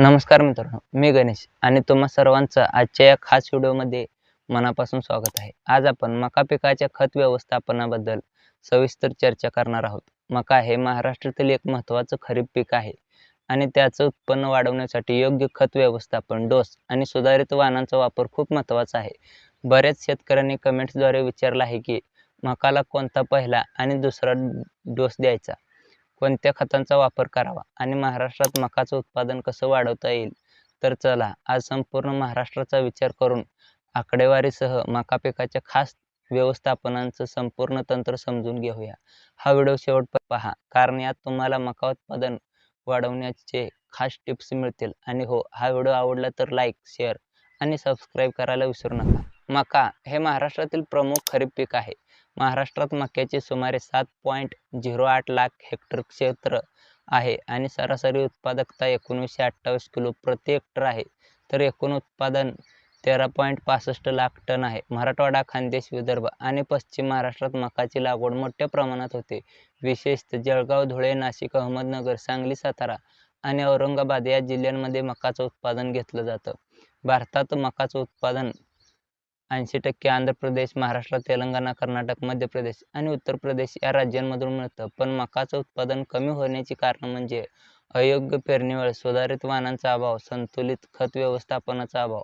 नमस्कार मित्रांनो मी गणेश आणि तुम्हा सर्वांचं आजच्या या खास व्हिडिओमध्ये मनापासून स्वागत आहे. आज आपण मका पिकाच्या खत व्यवस्थापनाबद्दल सविस्तर चर्चा करणार आहोत. मका हे महाराष्ट्रातील एक महत्त्वाचं खरीप पीक आहे आणि त्याचं उत्पन्न वाढवण्यासाठी योग्य खत व्यवस्थापन डोस आणि सुधारित वाहनांचा वापर खूप महत्त्वाचा आहे. बऱ्याच शेतकऱ्यांनी कमेंट्सद्वारे विचारलं आहे की मकाला कोणता पहिला आणि दुसरा डोस द्यायचा? कोणत्या खतांचा वापर करावा आणि महाराष्ट्रात मकाचं उत्पादन कसं वाढवता येईल? तर चला आज संपूर्ण महाराष्ट्राचा विचार करून आकडेवारीसह मका पिकाच्या खास व्यवस्थापनांचं संपूर्ण तंत्र समजून घेऊया. हा व्हिडिओ शेवट पहा कारण यात तुम्हाला मका उत्पादन वाढवण्याचे खास टिप्स मिळतील. आणि हो हा व्हिडिओ आवडला तर लाईक शेअर आणि सबस्क्राईब करायला विसरू नका. मका हे महाराष्ट्रातील प्रमुख खरीप पीक आहे. महाराष्ट्रात मक्याचे सुमारे सात पॉईंट झिरो आठ लाख हेक्टर क्षेत्र आहे आणि सरासरी उत्पादकता एकोणीसशे अठ्ठावीस किलो प्रति हेक्टर आहे. तर एकूण उत्पादन तेरा पॉईंट पासष्ट लाख टन आहे. मराठवाडा खानदेश विदर्भ आणि पश्चिम महाराष्ट्रात मकाची लागवड मोठ्या प्रमाणात होते. विशेषतः जळगाव धुळे नाशिक अहमदनगर सांगली सातारा आणि औरंगाबाद या जिल्ह्यांमध्ये मकाचं उत्पादन घेतलं जातं. भारतात मकाचं उत्पादन ऐंशी टक्के आंध्र प्रदेश महाराष्ट्र तेलंगणा कर्नाटक मध्य प्रदेश आणि उत्तर प्रदेश या राज्यांमधून मिळतं. पण मकाचं उत्पादन कमी होण्याची कारण म्हणजे अयोग्य पेरणीवेळ सुधारित वाहनांचा अभाव संतुलित खत व्यवस्थापनाचा अभाव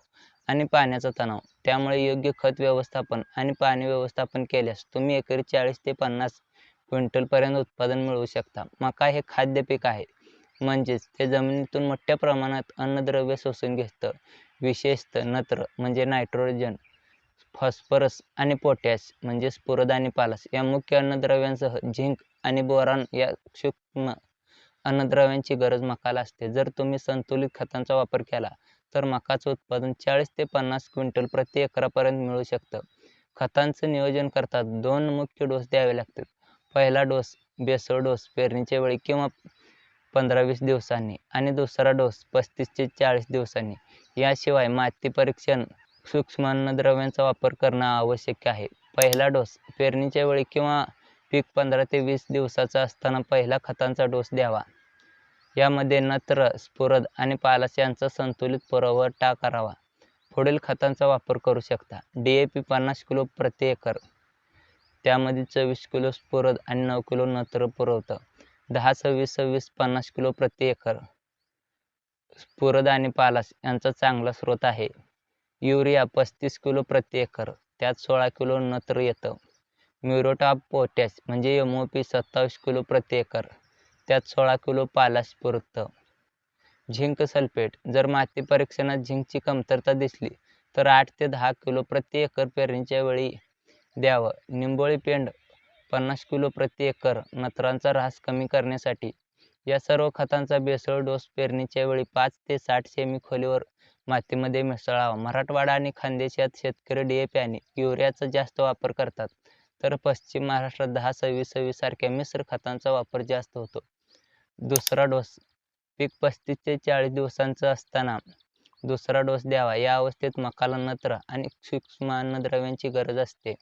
आणि पाण्याचा तणाव. त्यामुळे योग्य खत व्यवस्थापन आणि पाणी व्यवस्थापन केल्यास तुम्ही एकरी चाळीस ते पन्नास क्विंटलपर्यंत उत्पादन मिळवू शकता. मका हे खाद्य पीक आहे. म्हणजेच ते जमिनीतून मोठ्या प्रमाणात अन्नद्रव्य शोषून घेतं. विशेषतः नत्र म्हणजे नायट्रोजन फॉस्फरस आणि पोटॅश म्हणजे स्फुरद आणि पालस या मुख्य अन्नद्रव्यांसह झिंक आणि बोरॉन या सूक्ष्म अन्नद्रव्यांची गरज मकाला असते. जर तुम्ही संतुलित खतांचा वापर केला तर मकाचं उत्पादन चाळीस ते पन्नास क्विंटल प्रति एकरापर्यंत मिळू शकतं. खतांचं नियोजन करतात दोन मुख्य डोस द्यावे लागतात. पहिला डोस बेसळ डोस पेरणीच्या वेळी किंवा पंधरा वीस दिवसांनी आणि दुसरा डोस पस्तीस ते चाळीस दिवसांनी. याशिवाय माती परीक्षण सूक्ष्म अन्नद्रव्यांचा वापर करणं आवश्यक आहे. पहिला डोस पेरणीच्या वेळी किंवा पीक पंधरा ते वीस दिवसाचा असताना पहिला खतांचा डोस द्यावा. यामध्ये नत्र स्फुरद आणि पालास यांचा संतुलित पुरवठा करावा. पुढील खतांचा वापर करू शकता. डी ए पी पन्नास किलो प्रति एकर. त्यामध्ये चोवीस किलो स्फुरद आणि नऊ किलो नत्र पुरवतं. दहा सव्वीस सव्वीस पन्नास किलो प्रति एकर. स्फुरद आणि पालास यांचा चांगला स्रोत आहे. युरिया पस्तीस किलो प्रति एकर त्यात सोळा किलो नत्र येतं. म्युरेट ऑफ पोटॅश म्हणजे एम ओ पी सत्तावीस किलो प्रति एकर त्यात सोळा किलो पालाश पुरतं. झिंक सल्फेट जर माती परीक्षणात झिंकची कमतरता दिसली तर आठ ते दहा किलो प्रति एकर पेरणीच्या वेळी द्यावं. निंबोळी पेंड पन्नास किलो प्रति एकर नत्रांचा ऱ्हास कमी करण्यासाठी. या सर्व खतांचा बेसळ डोस पेरणीच्या वेळी पाच ते साठ सेमी खोलीवर मातीमध्ये मिसळावा. मराठवाडा आणि खानदेश यात शेतकरी डी ए पी आणि युरियाचा जास्त वापर करतात. तर पश्चिम महाराष्ट्रात दहा सव्वीस सव्वीस सारख्या मिश्र खतांचा वापर जास्त होतो. दुसरा डोस पीक पस्तीस ते चाळीस दिवसांचं असताना दुसरा डोस द्यावा. या अवस्थेत मकाला नत्र आणि सूक्ष्म अन्नद्रव्यांची गरज असते.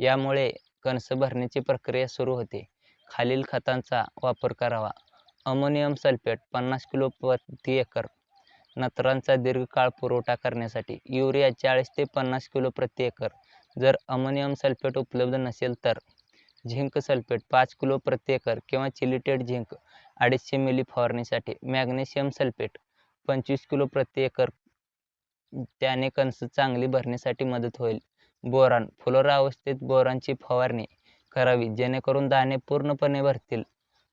यामुळे कणस भरण्याची प्रक्रिया सुरू होते. खालील खतांचा वापर करावा. अमोनियम सल्फेट पन्नास किलो प्रति एकर नत्रांचा दीर्घकाळ पुरवठा करण्यासाठी युरिया चाळीस ते पन्नास किलो प्रति एकर. जर अमोनियम सल्फेट उपलब्ध नसेल तर झिंक सल्फेट पाच किलो प्रति एकर किंवा चिलिटेड झिंक अडीचशे मिली फवारणीसाठी मॅग्नेशियम सल्फेट पंचवीस किलो प्रति एकर त्याने कणस चांगली भरण्यासाठी मदत होईल. बोरान फुलोरा अवस्थेत बोरांची फवारणी करावी जेणेकरून दाणे पूर्णपणे भरतील.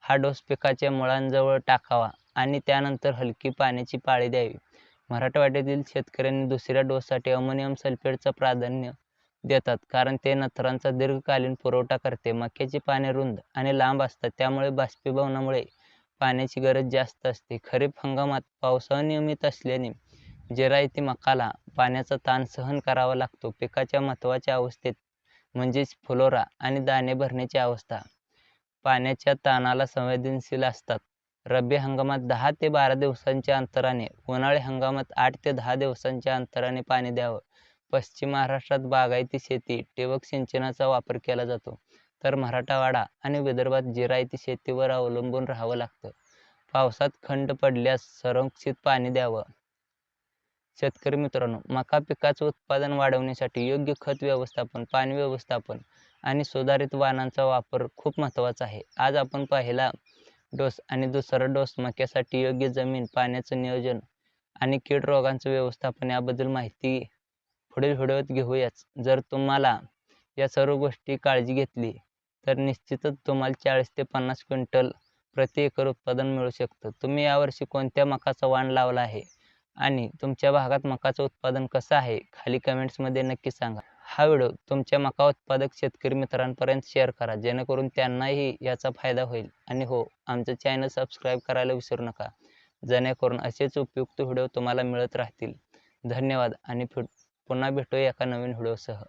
हा डोस पिकाच्या मुळांजवळ टाकावा. आणि त्यानंतर हलकी पाण्याची पाळी द्यावी. मराठवाड्यातील शेतकऱ्यांनी दुसऱ्या डोससाठी अमोनियम सल्फेटचं प्राधान्य देतात कारण ते नत्रांचा दीर्घकालीन पुरवठा करते. मक्याची पाने रुंद आणि लांब असतात त्यामुळे बाष्पीभवनामुळे पाण्याची गरज जास्त असते. खरीप हंगामात पाऊस अनियमित असल्याने जिरायती मकाला पाण्याचा ताण सहन करावा लागतो. पिकाच्या महत्त्वाच्या अवस्थेत म्हणजेच फुलोरा आणि दाणे भरण्याची अवस्था पाण्याच्या ताणाला संवेदनशील असतात. रब्बी हंगामात दहा ते बारा दिवसांच्या अंतराने उन्हाळी हंगामात आठ ते दहा दिवसांच्या अंतराने पाणी द्यावं. पश्चिम महाराष्ट्रात बागायती शेती ठिबक सिंचनाचा वापर केला जातो. तर मराठवाडा आणि विदर्भात जिरायती शेतीवर अवलंबून राहावं लागतं. पावसात खंड पडल्यास संरक्षित पाणी द्यावं. शेतकरी मित्रांनो मका पिकाचं उत्पादन वाढवण्यासाठी योग्य खत व्यवस्थापन पाणी व्यवस्थापन आणि सुधारित वाहनांचा वापर खूप महत्त्वाचा आहे. आज आपण पाहिला डोस आणि दुसरा डोस मक्यासाठी योग्य जमीन पाण्याचं नियोजन आणि कीड रोगांचं व्यवस्थापन याबद्दल माहिती पुढील व्हिडिओत घेऊयाच. जर तुम्हाला या सर्व गोष्टी काळजी घेतली तर निश्चितच तुम्हाला चाळीस ते पन्नास क्विंटल प्रति एकर उत्पादन मिळू शकतं. तुम्ही यावर्षी कोणत्या मकाचा वाण लावला आहे आणि तुमच्या भागात मकाचं उत्पादन कसं आहे खाली कमेंट्समध्ये नक्की सांगा. हा व्हिडिओ तुमच्या मका उत्पादक शेतकरी मित्रांपर्यंत शेअर करा जेणेकरून त्यांनाही याचा फायदा होईल. आणि हो आमचं चॅनल सबस्क्राईब करायला विसरू नका. जेणेकरून असेच उपयुक्त व्हिडिओ तुम्हाला मिळत राहतील. धन्यवाद आणि पुन्हा भेटूया एका नवीन व्हिडिओसह.